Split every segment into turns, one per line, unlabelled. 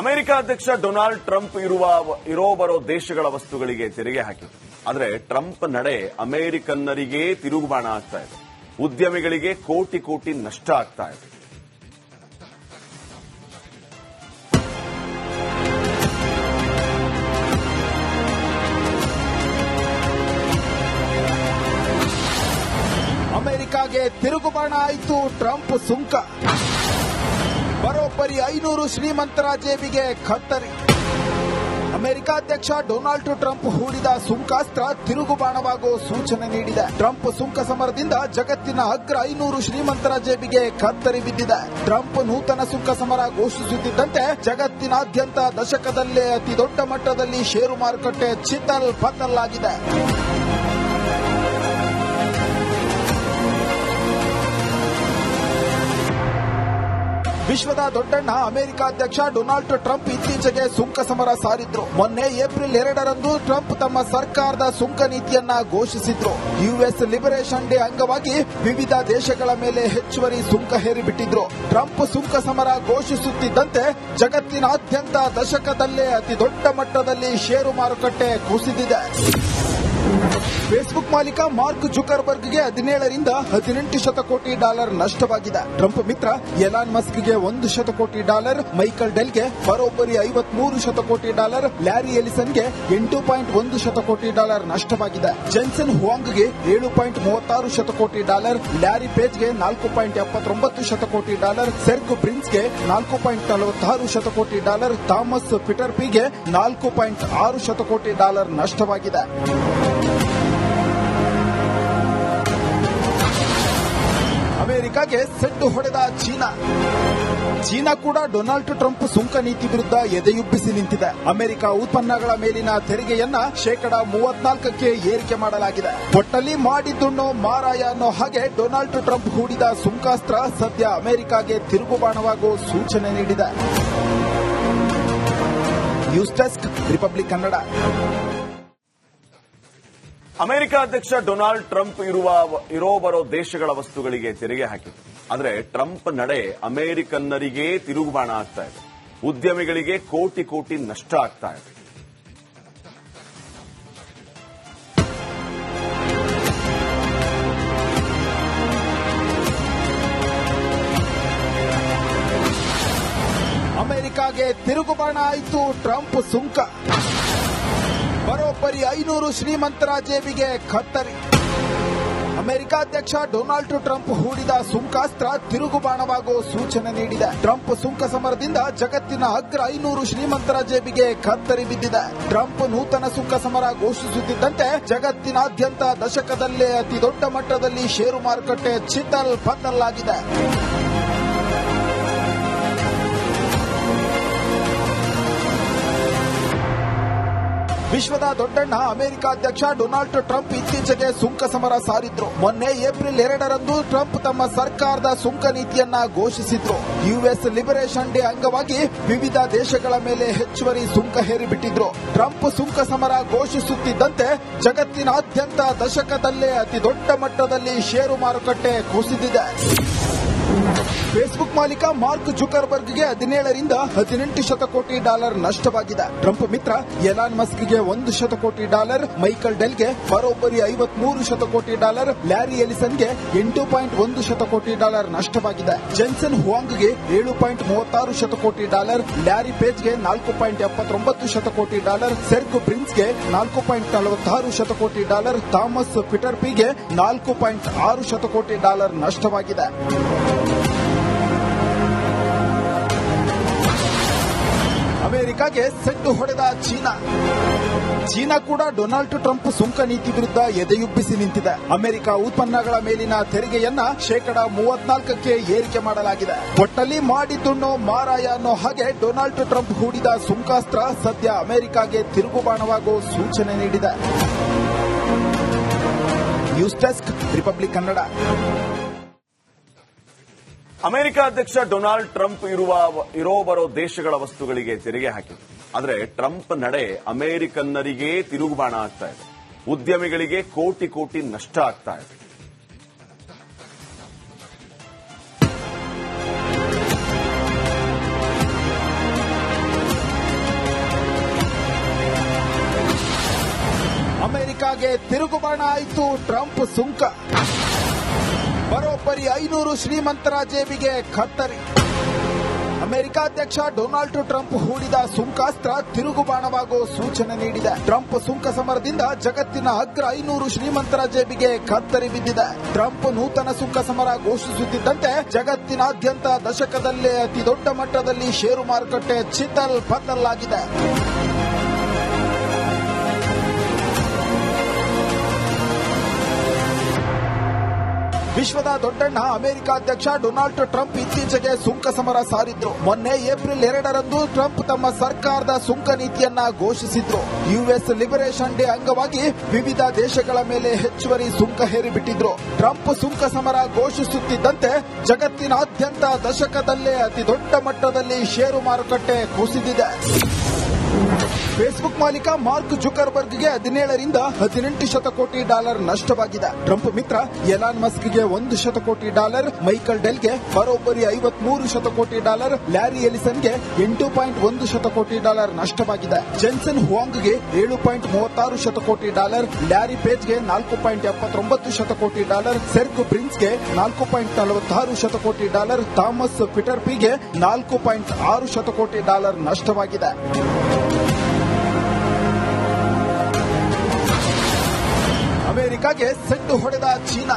America ಅಧ್ಯಕ್ಷ Donald Trump ಇರುವ ಇರೋ ಬರೋ ದೇಶಗಳ ವಸ್ತುಗಳಿಗೆ ತೆರಿಗೆ ಹಾಕಿದ್ರು ಆದರೆ ಟ್ರಂಪ್ ನಡೆ ಅಮೆರಿಕನ್ನರಿಗೆ ತಿರುಗುಬಾಣ ಆಗ್ತಾ ಇದೆ. ಉದ್ಯಮಿಗಳಿಗೆ ಕೋಟಿ ಕೋಟಿ ನಷ್ಟ ಆಗ್ತಾ ಇದೆ.
ಅಮೆರಿಕಾಗೆ ತಿರುಗುಬಾಣ ಆಯಿತು ಟ್ರಂಪ್ ಸುಂಕ. ಬರೋಬ್ಬರಿ ಐನೂರು ಶ್ರೀಮಂತರ ಜೇಬಿಗೆ ಖತ್ತರಿ ಅಮೆರಿಕ ಅಧ್ಯಕ್ಷ ಡೊನಾಲ್ಡ್ ಟ್ರಂಪ್ ಹೂಡಿದ ಸುಂಕಾಸ್ತ್ರ ತಿರುಗುಬಾಣವಾಗುವ ಸೂಚನೆ ನೀಡಿದೆ. ಟ್ರಂಪ್ ಸುಂಕ ಸಮರದಿಂದ ಜಗತ್ತಿನ ಅಗ್ರ ಐನೂರು ಶ್ರೀಮಂತರ ಜೇಬಿಗೆ ಕತ್ತರಿ ಬಿದ್ದಿದೆ. ಟ್ರಂಪ್ ನೂತನ ಸುಂಕ ಸಮರ ಘೋಷಿಸುತ್ತಿದ್ದಂತೆ ಜಗತ್ತಿನಾದ್ಯಂತ ದಶಕದಲ್ಲೇ ಅತಿ ದೊಡ್ಡ ಮಟ್ಟದಲ್ಲಿ ಷೇರು ಮಾರುಕಟ್ಟೆ ಚಿತ್ತಲ್ ಪತ್ತಲ್ ಆಗಿದೆ ವಿಶ್ವದ ದೊಡ್ಡಣ್ಣ ಅಮೆರಿಕ ಅಧ್ಯಕ್ಷ ಡೊನಾಲ್ಡ್ ಟ್ರಂಪ್ ಇತ್ತೀಚೆಗೆ ಸುಂಕ ಸಮರ ಸಾರಿದ್ರು. ಮೊನ್ನೆ ಏಪ್ರಿಲ್ ಎರಡರಂದು ಟ್ರಂಪ್ ತಮ್ಮ ಸರ್ಕಾರದ ಸುಂಕ ನೀತಿಯನ್ನ ಘೋಷಿಸಿದ್ರು. ಯುಎಸ್ ಲಿಬರೇಷನ್ ಡೇ ಅಂಗವಾಗಿ ವಿವಿಧ ದೇಶಗಳ ಮೇಲೆ ಹೆಚ್ಚುವರಿ ಸುಂಕ ಹೇರಿಬಿಟ್ಟಿದ್ರು. ಟ್ರಂಪ್ ಸುಂಕ ಸಮರ ಘೋಷಿಸುತ್ತಿದ್ದಂತೆ ಜಗತ್ತಿನಾದ್ಯಂತ ದಶಕದಲ್ಲೇ ಅತಿ ದೊಡ್ಡ ಮಟ್ಟದಲ್ಲಿ ಷೇರು ಮಾರುಕಟ್ಟೆ ಕುಸಿದಿದೆ. ಫೇಸ್ಬುಕ್ ಮಾಲೀಕ ಮಾರ್ಕ್ ಜುಕರ್ಬರ್ಗ್ಗೆ ಹದಿನೇಳರಿಂದ ಹದಿನೆಂಟು ಶತಕೋಟಿ ಡಾಲರ್ ನಷ್ಟವಾಗಿದೆ. ಟ್ರಂಪ್ ಮಿತ್ರ ಎಲಾನ್ ಮಸ್ಕ್ಗೆ ಒಂದು ಶತಕೋಟಿ ಡಾಲರ್, ಮೈಕಲ್ ಡೆಲ್ಗೆ ಬರೋಬ್ಬರಿ ಐವತ್ಮೂರು ಶತಕೋಟಿ ಡಾಲರ್, ಲ್ಯಾರಿ ಎಲಿಸನ್ಗೆ ಎಂಟು ಪಾಯಿಂಟ್ ಒಂದು ಶತಕೋಟಿ ಡಾಲರ್ ನಷ್ಟವಾಗಿದೆ. ಜೆನ್ಸನ್ ಹುವಾಂಗ್ಗೆ ಏಳು ಪಾಯಿಂಟ್ ಮೂವತ್ತಾರು ಶತಕೋಟಿ ಡಾಲರ್, ಲ್ಯಾರಿ ಪೇಜ್ಗೆ ನಾಲ್ಕು ಪಾಯಿಂಟ್ ಎಪ್ಪತ್ತೊಂಬತ್ತು ಶತಕೋಟಿ ಡಾಲರ್, ಸೆರ್ಗ್ ಪ್ರಿನ್ಸ್ಗೆ ನಾಲ್ಕು ಪಾಯಿಂಟ್ ನಲವತ್ತಾರು ಶತಕೋಟಿ ಡಾಲರ್, ಥಾಮಸ್ ಪಿಟರ್ಪಿಗೆ ನಾಲ್ಕು ಪಾಯಿಂಟ್ ಆರು ಶತಕೋಟಿ ಡಾಲರ್ ನಷ್ಟವಾಗಿದೆ. ಅಮೆರಿಕಾಗೆ ಸೆಡ್ಡು ಹೊಡೆದ ಚೀನಾ. ಚೀನಾ ಕೂಡ ಡೊನಾಲ್ಡ್ ಟ್ರಂಪ್ ಸುಂಕ ನೀತಿ ವಿರುದ್ಧ ಎದೆಯುಬ್ಬಿಸಿ ನಿಂತಿದೆ. ಅಮೆರಿಕ ಉತ್ಪನ್ನಗಳ ಮೇಲಿನ ತೆರಿಗೆಯನ್ನ ಶೇಕಡ ಮೂವತ್ನಾಲ್ಕಕ್ಕೆ ಏರಿಕೆ ಮಾಡಲಾಗಿದೆ. ಒಟ್ಟಲ್ಲಿ ಮಾಡಿದ್ದುಣ್ಣೋ ಮಾರಾಯ ಅನ್ನೋ ಹಾಗೆ ಡೊನಾಲ್ಡ್ ಟ್ರಂಪ್ ಹೂಡಿದ ಸುಂಕಾಸ್ತ್ರ ಸದ್ಯ ಅಮೆರಿಕಾಗೆ ತಿರುಗುಬಾಣವಾಗೋ ಸೂಚನೆ ನೀಡಿದೆ. News desk Republic Kannada.
America ಅಧ್ಯಕ್ಷ ಡೊನಾಲ್ಡ್ ಟ್ರಂಪ್ ಇರುವ, ಇರೋ ಬರೋ ದೇಶಗಳ ವಸ್ತುಗಳಿಗೆ ತೆರಿಗೆ ಹಾಕಿದ್ರು ಆದರೆ ಟ್ರಂಪ್ ನಡೆ ಅಮೆರಿಕನ್ನರಿಗೆ ತಿರುಗುಬಾಣ ಆಗ್ತಾ ಇದೆ. ಉದ್ಯಮಿಗಳಿಗೆ ಕೋಟಿ ಕೋಟಿ ನಷ್ಟ ಆಗ್ತಾ ಇದೆ.
ಅಮೆರಿಕಾಗೆ ತಿರುಗುಬಾಣ ಆಯಿತು, ಟ್ರಂಪ್ ಸುಂಕ. ಬರೋಬ್ಬರಿ ಐನೂರು ಶ್ರೀಮಂತರ ಜೇಬಿಗೆ ಖತ್ತರಿ ಅಮೆರಿಕ ಅಧ್ಯಕ್ಷ ಡೊನಾಲ್ಡ್ ಟ್ರಂಪ್ ಹೂಡಿದ ಸುಂಕಾಸ್ತ್ರ ತಿರುಗುಬಾಣವಾಗುವ ಸೂಚನೆ ನೀಡಿದೆ. ಟ್ರಂಪ್ ಸುಂಕ ಸಮರದಿಂದ ಜಗತ್ತಿನ ಅಗ್ರ ಐನೂರು ಶ್ರೀಮಂತರ ಜೇಬಿಗೆ ಕತ್ತರಿ ಬಿದ್ದಿದೆ. ಟ್ರಂಪ್ ನೂತನ ಸುಂಕ ಸಮರ ಘೋಷಿಸುತ್ತಿದ್ದಂತೆ ಜಗತ್ತಿನಾದ್ಯಂತ ದಶಕದಲ್ಲೇ ಅತಿ ದೊಡ್ಡ ಮಟ್ಟದಲ್ಲಿ ಷೇರು ಮಾರುಕಟ್ಟೆ ಚಿತ್ತಲ್ ಪತ್ತಲ್ ವಿಶ್ವದ ದೊಡ್ಡಣ್ಣ ಅಮೆರಿಕ ಅಧ್ಯಕ್ಷ ಡೊನಾಲ್ಡ್ ಟ್ರಂಪ್ ಇತ್ತೀಚೆಗೆ ಸುಂಕ ಸಮರ ಸಾರಿದ್ರು. ಮೊನ್ನೆ ಏಪ್ರಿಲ್ ಎರಡರಂದು ಟ್ರಂಪ್ ತಮ್ಮ ಸರ್ಕಾರದ ಸುಂಕ ನೀತಿಯನ್ನ ಘೋಷಿಸಿದ್ರು. ಯುಎಸ್ ಲಿಬರೇಷನ್ ಡೇ ಅಂಗವಾಗಿ ವಿವಿಧ ದೇಶಗಳ ಮೇಲೆ ಹೆಚ್ಚುವರಿ ಸುಂಕ ಹೇರಿಬಿಟ್ಟಿದ್ರು. ಟ್ರಂಪ್ ಸುಂಕ ಸಮರ ಘೋಷಿಸುತ್ತಿದ್ದಂತೆ ಜಗತ್ತಿನಾದ್ಯಂತ ದಶಕದಲ್ಲೇ ಅತಿ ದೊಡ್ಡ ಮಟ್ಟದಲ್ಲಿ ಷೇರು ಮಾರುಕಟ್ಟೆ ಕುಸಿದಿದೆ. ಫೇಸ್ಬುಕ್ ಮಾಲೀಕ ಮಾರ್ಕ್ ಜುಕರ್ಬರ್ಗ್ಗೆ ಹದಿನೇಳರಿಂದ ಹದಿನೆಂಟು ಶತಕೋಟಿ ಡಾಲರ್ ನಷ್ಟವಾಗಿದೆ. ಟ್ರಂಪ್ ಮಿತ್ರ ಎಲಾನ್ ಮಸ್ಕ್ಗೆ ಒಂದು ಶತಕೋಟಿ ಡಾಲರ್, ಮೈಕಲ್ ಡೆಲ್ಗೆ ಬರೋಬ್ಬರಿ ಐವತ್ಮೂರು ಶತಕೋಟಿ ಡಾಲರ್, ಲ್ಯಾರಿ ಎಲಿಸನ್ಗೆ ಎಂಟು ಪಾಯಿಂಟ್ ಒಂದು ಶತಕೋಟಿ ಡಾಲರ್ ನಷ್ಟವಾಗಿದೆ. ಜೆನ್ಸನ್ ಹುವಾಂಗ್ಗೆ ಏಳು ಪಾಯಿಂಟ್ ಮೂವತ್ತಾರು ಶತಕೋಟಿ ಡಾಲರ್, ಲ್ಯಾರಿ ಪೇಜ್ಗೆ ನಾಲ್ಕು ಪಾಯಿಂಟ್ ಎಪ್ಪತ್ತೊಂಬತ್ತು ಶತಕೋಟಿ ಡಾಲರ್, ಸೆರ್ಗ್ ಪ್ರಿನ್ಸ್ಗೆ ನಾಲ್ಕು ಪಾಯಿಂಟ್ ನಲವತ್ತಾರು ಶತಕೋಟಿ ಡಾಲರ್, ಥಾಮಸ್ ಪಿಟರ್ಪಿಗೆ ನಾಲ್ಕು ಪಾಯಿಂಟ್ ಆರು ಶತಕೋಟಿ ಡಾಲರ್ ನಷ್ಟವಾಗಿದೆ. ಅಮೆರಿಕಾಗೆ ಸೆಟ್ಟು ಹೊಡೆದ ಚೀನಾ. ಚೀನಾ ಕೂಡ ಡೊನಾಲ್ಡ್ ಟ್ರಂಪ್ ಸುಂಕ ನೀತಿ ವಿರುದ್ಧ ಎದೆಯುಬ್ಬಿಸಿ ನಿಂತಿದೆ. ಅಮೆರಿಕ ಉತ್ಪನ್ನಗಳ ಮೇಲಿನ ತೆರಿಗೆಯನ್ನ ಶೇಕಡ ಮೂವತ್ನಾಲ್ಕಕ್ಕೆ ಏರಿಕೆ ಮಾಡಲಾಗಿದೆ. ಒಟ್ಟಲ್ಲಿ ಮಾಡಿದ್ದುಣ್ಣೋ ಮಾರಾಯ ಅನ್ನೋ ಹಾಗೆ ಡೊನಾಲ್ಡ್ ಟ್ರಂಪ್ ಹೂಡಿದ ಸುಂಕಾಸ್ತ್ರ ಸದ್ಯ ಅಮೆರಿಕಾಗೆ ತಿರುಗುಬಾಣವಾಗೋ ಸೂಚನೆ ನೀಡಿದೆ. News desk Republic Kannada.
America ಅಧ್ಯಕ್ಷ ಡೊನಾಲ್ಡ್ ಟ್ರಂಪ್ ಇರುವ ಇರೋ ಬರೋ ದೇಶಗಳ ವಸ್ತುಗಳಿಗೆ ತೆರಿಗೆ ಹಾಕಿ. ಆದರೆ ಟ್ರಂಪ್ ನಡೆ ಅಮೆರಿಕನ್ನರಿಗೆ ತಿರುಗುಬಾಣ ಆಗ್ತಾ ಇದೆ. ಉದ್ಯಮಿಗಳಿಗೆ ಕೋಟಿ ಕೋಟಿ ನಷ್ಟ ಆಗ್ತಾ ಇದೆ.
ಅಮೆರಿಕಾಗೆ ತಿರುಗುಬಾಣ ಆಯಿತು, ಟ್ರಂಪ್ ಸುಂಕ. ಬರೋಬ್ಬರಿ ಐನೂರು ಶ್ರೀಮಂತರ ಜೇಬಿಗೆ ಕತ್ತರಿ. ಅಮೆರಿಕ ಅಧ್ಯಕ್ಷ ಡೊನಾಲ್ಡ್ ಟ್ರಂಪ್ ಹೂಡಿದ ಸುಂಕಾಸ್ತ್ರ ತಿರುಗುಬಾಣವಾಗುವ ಸೂಚನೆ ನೀಡಿದೆ. ಟ್ರಂಪ್ ಸುಂಕ ಸಮರದಿಂದ ಜಗತ್ತಿನ ಅಗ್ರ ಐನೂರು ಶ್ರೀಮಂತರ ಜೇಬಿಗೆ ಕತ್ತರಿ ಬಿದ್ದಿದೆ. ಟ್ರಂಪ್ ನೂತನ ಸುಂಕ ಸಮರ ಘೋಷಿಸುತ್ತಿದ್ದಂತೆ ಜಗತ್ತಿನಾದ್ಯಂತ ದಶಕದಲ್ಲೇ ಅತಿ ದೊಡ್ಡ ಮಟ್ಟದಲ್ಲಿ ಷೇರು ಮಾರುಕಟ್ಟೆ ಚಿತಲ್ ಪತ್ತಲ್ ವಿಶ್ವದ ದೊಡ್ಡಣ್ಣ ಅಮೆರಿಕ ಅಧ್ಯಕ್ಷ ಡೊನಾಲ್ಡ್ ಟ್ರಂಪ್ ಇತ್ತೀಚೆಗೆ ಸುಂಕ ಸಮರ ಸಾರಿದ್ರು. ಮೊನ್ನೆ ಏಪ್ರಿಲ್ ಎರಡರಂದು ಟ್ರಂಪ್ ತಮ್ಮ ಸರ್ಕಾರದ ಸುಂಕ ನೀತಿಯನ್ನ ಘೋಷಿಸಿದ್ರು. ಯುಎಸ್ ಲಿಬರೇಷನ್ ಡೇ ಅಂಗವಾಗಿ ವಿವಿಧ ದೇಶಗಳ ಮೇಲೆ ಹೆಚ್ಚುವರಿ ಸುಂಕ ಹೇರಿಬಿಟ್ಟಿದ್ರು. ಟ್ರಂಪ್ ಸುಂಕ ಸಮರ ಘೋಷಿಸುತ್ತಿದ್ದಂತೆ ಜಗತ್ತಿನಾದ್ಯಂತ ದಶಕದಲ್ಲೇ ಅತಿ ದೊಡ್ಡ ಮಟ್ಟದಲ್ಲಿ ಷೇರು ಮಾರುಕಟ್ಟೆ ಕುಸಿದಿದೆ. ಫೇಸ್ಬುಕ್ ಮಾಲೀಕ ಮಾರ್ಕ್ ಜುಕರ್ಬರ್ಗ್ಗೆ ಹದಿನೇಳರಿಂದ ಹದಿನೆಂಟು ಶತಕೋಟಿ ಡಾಲರ್ ನಷ್ಟವಾಗಿದೆ. ಟ್ರಂಪ್ ಮಿತ್ರ ಎಲಾನ್ ಮಸ್ಕ್ಗೆ ಒಂದು ಶತಕೋಟಿ ಡಾಲರ್, ಮೈಕಲ್ ಡೆಲ್ಗೆ ಬರೋಬ್ಬರಿ ಐವತ್ಮೂರು ಶತಕೋಟಿ ಡಾಲರ್, ಲ್ಯಾರಿ ಎಲಿಸನ್ಗೆ ಎಂಟು ಪಾಯಿಂಟ್ ಒಂದು ಶತಕೋಟಿ ಡಾಲರ್ ನಷ್ಟವಾಗಿದೆ. ಜೆನ್ಸನ್ ಹುವಾಂಗ್ಗೆ ಏಳು ಪಾಯಿಂಟ್ ಮೂವತ್ತಾರು ಶತಕೋಟಿ ಡಾಲರ್, ಲ್ಯಾರಿ ಪೇಜ್ಗೆ ನಾಲ್ಕು ಪಾಯಿಂಟ್ ಎಪ್ಪತ್ತೊಂಬತ್ತು ಶತಕೋಟಿ ಡಾಲರ್ ಸೆರ್ಗ್ ಪ್ರಿನ್ಸ್ಗೆ ನಾಲ್ಕು ಪಾಯಿಂಟ್ ನಲವತ್ತಾರು ಶತಕೋಟಿ ಡಾಲರ್, ಥಾಮಸ್ ಪಿಟರ್ಪಿಗೆ ನಾಲ್ಕು ಪಾಯಿಂಟ್ ಆರು ಶತಕೋಟಿ ಡಾಲರ್ ನಷ್ಟವಾಗಿದೆ. ಅಮೆರಿಕಾಗೆ ಸೆಟ್ಟು ಹೊಡೆದ ಚೀನಾ.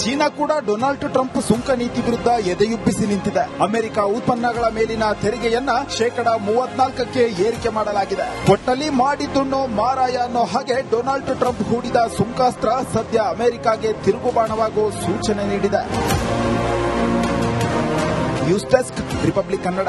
ಚೀನಾ ಕೂಡ ಡೊನಾಲ್ಡ್ ಟ್ರಂಪ್ ಸುಂಕ ನೀತಿ ವಿರುದ್ಧ ಎದೆಯುಬ್ಬಿಸಿ ನಿಂತಿದೆ. ಅಮೆರಿಕ ಉತ್ಪನ್ನಗಳ ಮೇಲಿನ ತೆರಿಗೆಯನ್ನ ಶೇಕಡ ಮೂವತ್ನಾಲ್ಕಕ್ಕೆ ಏರಿಕೆ ಮಾಡಲಾಗಿದೆ. ಒಟ್ಟಲ್ಲಿ ಮಾಡಿ ತುಣ್ಣೋ ಮಾರಾಯ ಅನ್ನೋ ಹಾಗೆ ಡೊನಾಲ್ಡ್ ಟ್ರಂಪ್ ಹೂಡಿದ ಸುಂಕಾಸ್ತ್ರ ಸದ್ಯ ಅಮೆರಿಕಾಗೆ ತಿರುಗುಬಾಣವಾಗುವ ಸೂಚನೆ ನೀಡಿದೆ. News desk Republic Kannada.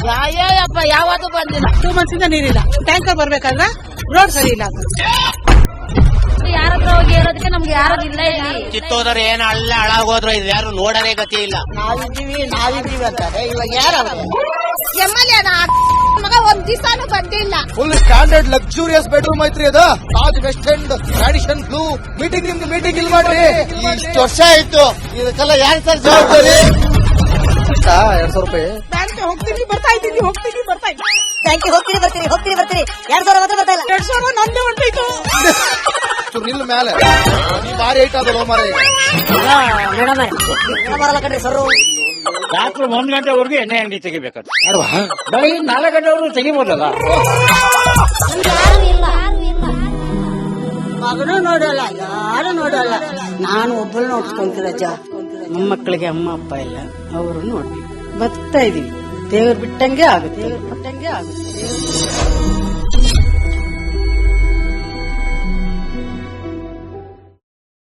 Ayyappa ಯಾವತ್ತೂ ಬಂದಿಲ್ಲ. ಟೂ ಮಂತ್ಸ್ ಇಂದ ನೀರಿಲ್ಲ ಟ್ಯಾಂಕರ್ ಬರ್ಬೇಕಾದ್ರೆ ರೋಡ್ ಸರಿ ಇಲ್ಲ.
ಯಾರತ್ರ ಹೋಗಿ ಹೇಳೋದಕ್ಕೆ ನಮ್ಗೆ ಯಾರು ಇಲ್ಲ ಇಲ್ಲಿ.
ಕಿತ್ತೋದ್ರೆ ಏನು ಅಲ್ಲ ಹಾಳಾಗೋದ್ರು ಇದು ಯಾರು ನೋಡರೇ ಗತಿ ಇಲ್ಲ.
ನಾವಿದ್ದೀವಿ ನಾವಿದ್ದೀವಿ ಅಂತಾರೆ. ಇವಾಗ ಯಾರು
ಎಂ ಎಲ್ ಎ ಮಗ ಒಂದ್ ದಿವಸಾನು ಬಂದಿಲ್ಲ.
ಫುಲ್ ಸ್ಟ್ಯಾಂಡರ್ಡ್ ಲಕ್ಸುರಿಯಸ್ ಬೆಡ್ರೂಮ್ ಐತ್ರಿ ಅದು. Taj West End tradition blue meeting ನಿಮ್ದು ಮೀಟಿಂಗ್ ಇಲ್ಲಿ ಮಾಡ್ರಿ. ಇಷ್ಟು ವರ್ಷ ಆಯ್ತು. ಇದಕ್ಕೆಲ್ಲ ಯಾರು ಸರ್ ಜವಾಬ್ದಾರಿ? ಎರಡ್ ಸಾವಿರ ರೂಪಾಯಿ?
ಬ್ಯಾಂಕ್ ಹೋಗ್ತೀನಿ ಬರ್ತಾ ಇದ್ದೀನಿ ಹೋಗ್ತೀನಿ ಬರ್ತಾ ಇದ್ದೀನಿ.
ಬ್ಯಾಂಕಿಗೆ ಹೋಗ್ತೀನಿ ಬರ್ತೀನಿ ಹೋಗ್ತೀನಿ ಬರ್ತೀನಿ. ಎರಡ್ ಸಾವಿರ ಮಾತ್ರ ಬರ್ತಾ ಇಲ್ಲ.
ಎರಡ್ ಸಾವಿರ ನಂದೇ ಹೊಂಟೈತು
ಚೂರ್ ನಿಲ್ ಮೇಲೆ ನೀ ಭಾರಿ ಐಟ್ ಅದಲ್ಲ ಮಾರ.
ಮೇಡಮ್ ಬರಲ್ಲ ಕಣ್ರಿ ಸರ್
ರಾತ್ರಿ ಒಂದ್ ಗಂಟೆವರೆಗೂ ಎಣ್ಣೆ ಅಂಗಡಿ ತೆಗಿಬೇಕು ಬೆಳಗ್ಗೆ ನಾಲ್ಕು ಗಂಟೆವರೆಗೂ ತೆಗಿಬೋದಲ್ಲ?
ಯಾರು ಇಲ್ಲ
ಮಗನೂ ನೋಡಲ್ಲ ಯಾರು ನೋಡಲ್ಲ. ನಾನು ಒಬ್ಬಳು ನೋಡ್ಕೊಂತೀರಜ್ಜ ಮೊಮ್ಮಕ್ಕಳಿಗೆ ಅಮ್ಮ ಅಪ್ಪ ಇಲ್ಲ ಅವರು ನೋಡಿ ಬರ್ತಾ ಇದೀವಿ. ದೇವ್ರು ಬಿಟ್ಟಂಗೆ ಆಗುತ್ತೆ. ದೇವ್ರು ಬಿಟ್ಟಂಗೆ ಆಗುತ್ತೆ.